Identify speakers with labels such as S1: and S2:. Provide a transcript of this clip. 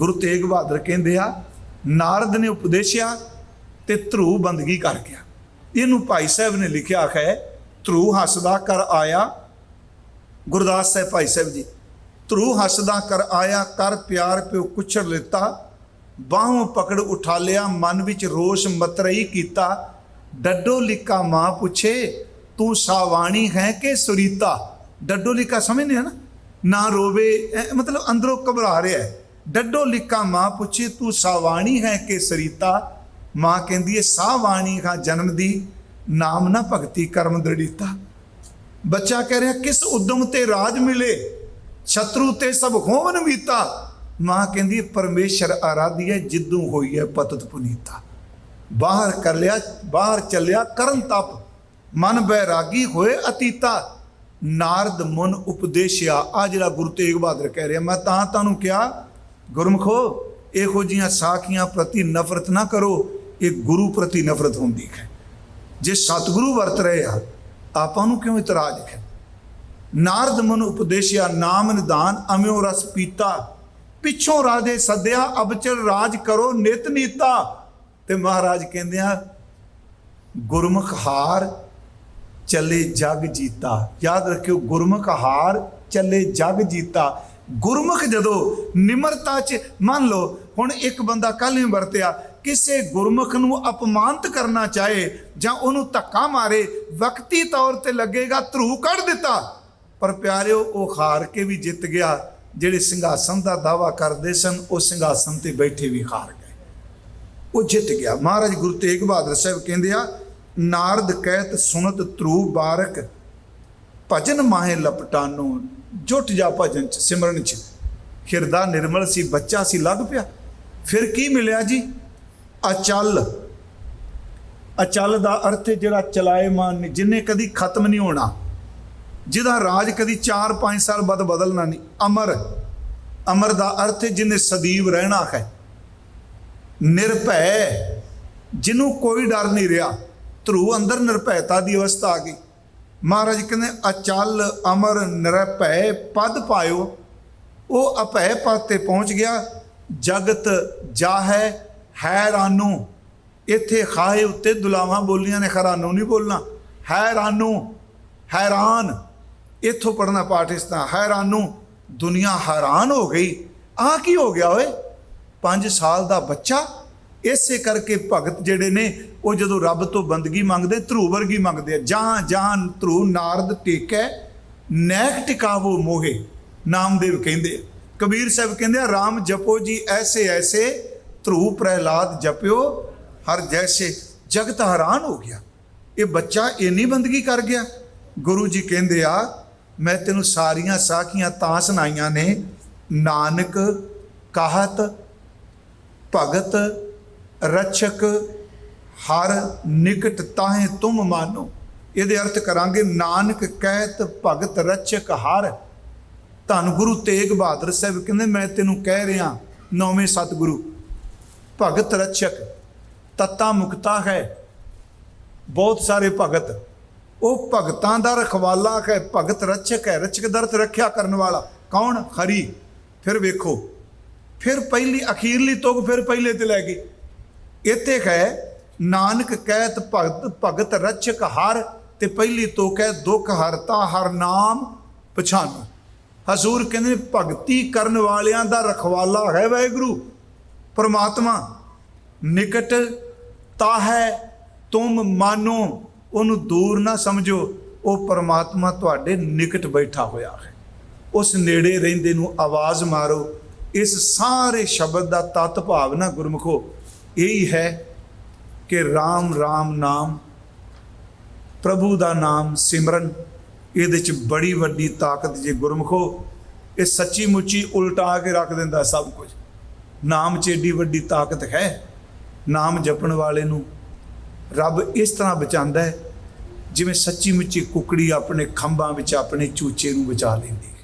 S1: ਗੁਰੂ ਤੇਗ ਬਹਾਦਰ ਕਹਿੰਦੇ ਆ, ਨਾਰਦ ਨੇ ਉਪਦੇਸ਼ਿਆ ਤੇ ਧਰੂ ਬੰਦਗੀ ਕਰ ਗਿਆ। ਇਹਨੂੰ ਭਾਈ ਸਾਹਿਬ ਨੇ ਲਿਖਿਆ ਹੈ, ਧਰੂ ਹੱਸਦਾ ਕਰ ਆਇਆ। ਗੁਰਦਾਸ ਸਾਹਿਬ, ਭਾਈ ਸਾਹਿਬ ਜੀ, ਧਰੂ ਹੱਸਦਾ ਕਰ ਆਇਆ, ਕਰ ਪਿਆਰ ਪਿਓ ਕੁਛੜ ਲਿੱਤਾ। ਬਾਹੋਂ ਪਕੜ ਉਠਾ ਲਿਆ, ਮਨ ਵਿੱਚ ਰੋਸ਼ ਮਤਰਈ ਕੀਤਾ। ਡੱਡੋ ਲਿਕਾ ਮਾਂ ਪੁੱਛੇ, ਤੂੰ ਸਾਵਾਣੀ ਹੈ ਕਿ ਸੁਰੀਤਾ? ਡੱਡੋ ਲਿਕਾ ਸਮਝਦੇ ਆ ਨਾ? ਨਾ ਰੋਵੇ ਮਤਲਬ ਅੰਦਰੋਂ ਘਬਰਾ ਰਿਹਾ ਹੈ। ਡੱਡੋ ਲਿਕਾ ਮਾਂ ਪੁੱਛੇ ਤੂੰ ਸਾਵਾਣੀ ਹੈ ਕਿ ਸਰੀਤਾ ਮਾਂ ਕਹਿੰਦੀ ਹੈ ਸਾਵਾਣੀ ਹਾਂ ਜਨਮ ਦੀ ਨਾਮ ਨਾ ਭਗਤੀ ਕਰਮ ਦ੍ਰਿੜੀਤਾ ਬੱਚਾ ਕਹਿ ਰਿਹਾ ਕਿਸ ਉਦਮ ਤੇ ਰਾਜ ਮਿਲੇ? ਸ਼ਤਰੂ ਤੇ ਸਭ ਹੋਵਨ ਮੀਤਾ ਮਾਂ ਕਹਿੰਦੀ ਹੈ, ਪਰਮੇਸ਼ਰ ਆਰਾਧੀ ਹੈ ਜਿੱਦੂ ਹੋਈ ਹੈ ਪਤਤ ਪੁਨੀਤਾ। ਬਾਹਰ ਕਰ ਲਿਆ ਬਾਹਰ ਚੱਲਿਆ ਕਰਨ ਤਪ। ਮਨ ਬੈਰਾਗੀ ਹੋਏ ਅਤੀਤਾ। ਨਾਰਦ ਮਨ ਉਪਦੇਸ਼ਿਆ। ਆ ਜਿਹੜਾ ਗੁਰੂ ਤੇਗ ਬਹਾਦਰ ਕਹਿ ਰਿਹਾ ਮੈਂ ਤਾਂ ਤੁਹਾਨੂੰ ਕਿਹਾ ਗੁਰਮਖੋ, ਇਹੋ ਜੀਆਂ ਸਾਖੀਆਂ ਪ੍ਰਤੀ ਨਫ਼ਰਤ ਨਾ ਕਰੋ, ਇਹ ਗੁਰੂ ਪ੍ਰਤੀ ਨਫ਼ਰਤ ਹੁੰਦੀ ਹੈ। ਜੇ ਸਤਿਗੁਰੂ ਵਰਤ ਰਹੇ ਆ ਆਪਾਂ ਨੂੰ ਕਿਉਂ ਇਤਰਾਜ਼ ਹੈ? ਨਾਰਦ ਮਨ ਉਪਦੇਸ਼ਿਆ, ਨਾਮ ਨਿਦਾਨ, ਅਮਿਓ ਰਸ ਪੀਤਾ। ਪਿੱਛੋਂ ਰਾਜੇ ਸੱਦਿਆ, ਅਬਚਰ ਰਾਜ ਕਰੋ, ਨਿਤ ਨੀਤਾ। ਤੇ ਮਹਾਰਾਜ ਕਹਿੰਦੇ ਆ, ਗੁਰਮੁਖ ਹਾਰ, ਚੱਲੇ ਜਗ ਜੀਤਾ। ਯਾਦ ਰੱਖਿਓ, ਗੁਰਮੁਖ ਹਾਰ, ਚੱਲੇ ਜਗ ਜੀਤਾ। ਗੁਰਮੁਖ ਜਦੋਂ ਨਿਮਰਤਾ ਚ, ਮੰਨ ਲਓ, ਹੁਣ ਇੱਕ ਬੰਦਾ ਕੱਲ ਹੀ ਵਰਤਿਆ, ਕਿਸੇ ਗੁਰਮੁਖ ਨੂੰ ਅਪਮਾਨਿਤ ਕਰਨਾ ਚਾਹੇ ਜਾਂ ਉਹਨੂੰ ਧੱਕਾ ਮਾਰੇ, ਵਕਤੀ ਤੌਰ ਤੇ ਲੱਗੇਗਾ ਧਰੂ ਕੱਢ ਦਿੱਤਾ। ਪਰ ਪਿਆਰਿਓ, ਉਹ ਹਾਰ ਕੇ ਵੀ ਜਿੱਤ ਗਿਆ। ਜਿਹੜੇ ਸਿੰਘਾਸਨ ਦਾ ਦਾਵਾ ਕਰਦੇ ਸਨ, ਉਹ ਸਿੰਘਾਸਨ ਤੇ ਬੈਠੇ ਵੀ ਹਾਰ ਗਏ। ਉਹ ਜਿੱਤ ਗਿਆ। ਮਹਾਰਾਜ ਗੁਰੂ ਤੇਗ ਬਹਾਦਰ ਸਾਹਿਬ ਕਹਿੰਦੇ ਆ, ਨਾਰਦ ਕਹਿਤ ਸੁਨਤ ਤਰੂ ਬਾਰਕ, ਭਜਨ ਮਾਹੇ ਲਪਟਾਨੋ ਜੁੱਟ ਜਾ ਭਜਨ ਚ, ਸਿਮਰਨ ਚ। ਹਿਰਦਾ ਨਿਰਮਲ ਸੀ, ਬੱਚਾ ਸੀ ਲੱਗ ਪਿਆ। ਫਿਰ ਕੀ ਮਿਲਿਆ ਜੀ? ਅਚਲ। ਅਚਲ ਦਾ ਅਰਥ ਹੈ ਜਿਹੜਾ ਚਲਾਏਮਾਨ ਨਹੀਂ ਜਿੰਨੇ ਕਦੀ ਖਤਮ ਨਹੀਂ ਹੋਣਾ, ਜਿਹਦਾ ਰਾਜ ਕਦੀ 4-5 ਸਾਲ ਬਾਅਦ ਬਦਲਣਾ ਨਹੀਂ। ਅਮਰ। ਅਮਰ ਦਾ ਅਰਥ ਹੈ ਜਿਹਨੇ ਸਦੀਵ ਰਹਿਣਾ ਹੈ। ਨਿਰਭੈ। ਜਿਹਨੂੰ ਕੋਈ ਡਰ ਨਹੀਂ ਰਿਹਾ। ਧਰੂ ਅੰਦਰ ਨਿਰਭੈਤਾ ਦੀ ਅਵਸਥਾ ਆ ਗਈ। ਮਹਾਰਾਜ ਕਹਿੰਦੇ, ਅਚਲ ਅਮਰ ਨਿਰਭੈ ਪਦ ਪਾਇਓ। ਉਹ ਅਭੈ ਪਦ ਤੇ ਪਹੁੰਚ ਗਿਆ। ਜਗਤ ਜਾਹੈ, ਹੈਰਾਨੂ। ਇੱਥੇ ਖਾਏ ਉੱਤੇ ਦੁਲਾਵਾਂ ਬੋਲੀਆਂ ਨੇ ਖਰਾਨੂ ਨਹੀਂ ਬੋਲਣਾ। ਹੈਰਾਨੂ, ਹੈਰਾਨ। ਇੱਥੋਂ ਪੜਨਾ ਪਾਠ ਇਸ ਤਰ੍ਹਾਂ, ਹੈਰਾਨੂ, ਦੁਨੀਆ ਹੈਰਾਨ ਹੋ ਗਈ। ਆ ਕੀ ਹੋ ਗਿਆ ਓਏ? 5 ਸਾਲ ਦਾ ਬੱਚਾ ਇਸੇ ਕਰਕੇ ਭਗਤ ਜਿਹੜੇ ਨੇ, ਉਹ ਜਦੋਂ ਰੱਬ ਤੋਂ ਬੰਦਗੀ ਮੰਗਦੇ, ਧਰੂ ਵਰਗੀ ਮੰਗਦੇ ਆ। ਜਾਂ ਜਾਂ ਧਰੂ ਨਾਰਦ ਟੇਕੈ, ਨੈਕ ਟਿਕਾਵੋ ਮੋਹੇ, ਨਾਮਦੇਵ ਕਹਿੰਦੇ ਕਬੀਰ ਸਾਹਿਬ ਕਹਿੰਦੇ ਆ, ਰਾਮ ਜਪੋ ਜੀ, ਐਸੇ ਐਸੇ, ਧਰੂ ਪ੍ਰਹਿਲਾਦ ਜਪਿਓ, ਹਰ ਜੈਸੇ ਜਗਤ ਹੈਰਾਨ ਹੋ ਗਿਆ। ਇਹ ਬੱਚਾ ਇੰਨੀ ਬੰਦਗੀ ਕਰ ਗਿਆ। ਗੁਰੂ ਜੀ ਕਹਿੰਦੇ ਆ, ਮੈਂ ਤੈਨੂੰ ਸਾਰੀਆਂ ਸਾਖੀਆਂ ਤਾਂ ਸੁਣਾਈਆਂ ਨੇ, ਨਾਨਕ, ਕਾਹਤ, ਭਗਤ ਰਛਕ ਹਰ ਨਿਕਟ ਤਾਹੇ ਤੁਮ ਮਾਨੋ। ਇਹਦੇ ਅਰਥ ਕਰਾਂਗੇ, ਨਾਨਕ ਕਹਿਤ ਭਗਤ ਰਛਕ ਹਰ। ਧੰਨ ਗੁਰੂ ਤੇਗ ਬਹਾਦਰ ਸਾਹਿਬ ਕਹਿੰਦੇ, ਮੈਂ ਤੈਨੂੰ ਕਹਿ ਰਿਹਾ, ਨੌਵੇਂ ਸਤਿਗੁਰੂ, ਭਗਤ ਰਛਕ ਤਤਾ ਮੁਕਤਾ ਹੈ। ਬਹੁਤ ਸਾਰੇ ਭਗਤ, ਉਹ ਭਗਤਾਂ ਦਾ ਰਖਵਾਲਾ ਹੈ, ਭਗਤ ਰਚਕ ਹੈ। ਰਚਕ ਦਾ ਰੱਖਿਆ ਕਰਨ ਵਾਲਾ, ਕੌਣ? ਹਰੀ। ਫਿਰ ਵੇਖੋ, ਫਿਰ ਪਹਿਲੀ ਅਖੀਰਲੀ ਤੁਗ ਫਿਰ ਪਹਿਲੇ ਤੇ ਲੈ ਗਏ ਇੱਥੇ ਹੈ ਨਾਨਕ ਕਹਿਤ ਭਗਤ ਭਗਤ ਰਚਕ ਹਰ ਤੇ ਪਹਿਲੀ ਤੋਂ ਕਹਿ ਦੁੱਖ ਹਰਤਾ ਹਰ ਨਾਮ ਪਛਾਨੋ। ਹਜ਼ੂਰ ਕਹਿੰਦੇ ਨੇ, ਭਗਤੀ ਕਰਨ ਵਾਲਿਆਂ ਦਾ ਰਖਵਾਲਾ ਹੈ ਵਾਹਿਗੁਰੂ। ਪਰਮਾਤਮਾ ਨਿਕਟ ਤਾ ਹੈ ਤੁਮ ਮਾਨੋ ਉਹਨੂੰ ਦੂਰ ਨਾ ਸਮਝੋ। ਉਹ ਪਰਮਾਤਮਾ ਤੁਹਾਡੇ ਨਿਕਟ ਬੈਠਾ ਹੋਇਆ ਹੈ। ਉਸ ਨੇੜੇ ਰਹਿੰਦੇ ਨੂੰ ਆਵਾਜ਼ ਮਾਰੋ। ਇਸ ਸਾਰੇ ਸ਼ਬਦ ਦਾ ਤਤ ਭਾਵ ਨਾ ਗੁਰਮੁਖੋ। ਇਹੀ ਹੈ ਕਿ RAM RAM ਨਾਮ, ਪ੍ਰਭੂ ਦਾ ਨਾਮ ਸਿਮਰਨ। ਇਹਦੇ ਚ ਬੜੀ ਵੱਡੀ ਤਾਕਤ ਜੇ ਗੁਰਮੁਖੋ, ਇਹ ਸੱਚੀ ਮੁੱਚੀ ਉਲਟਾ ਕੇ ਰੱਖ ਦਿੰਦਾ ਸਭ ਕੁਝ। ਨਾਮ 'ਚ ਏਡੀ ਵੱਡੀ ਤਾਕਤ ਹੈ, ਨਾਮ ਜਪਣ ਵਾਲੇ ਨੂੰ ਰੱਬ ਇਸ ਤਰ੍ਹਾਂ ਬਚਾਉਂਦਾ ਹੈ, ਜਿਵੇਂ ਸੱਚੀ ਮੁੱਚੀ ਕੁਕੜੀ ਆਪਣੇ ਖੰਭਾਂ ਵਿੱਚ, ਆਪਣੇ ਚੂਚੇ ਨੂੰ ਬਚਾ ਲੈਂਦੀ ਹੈ।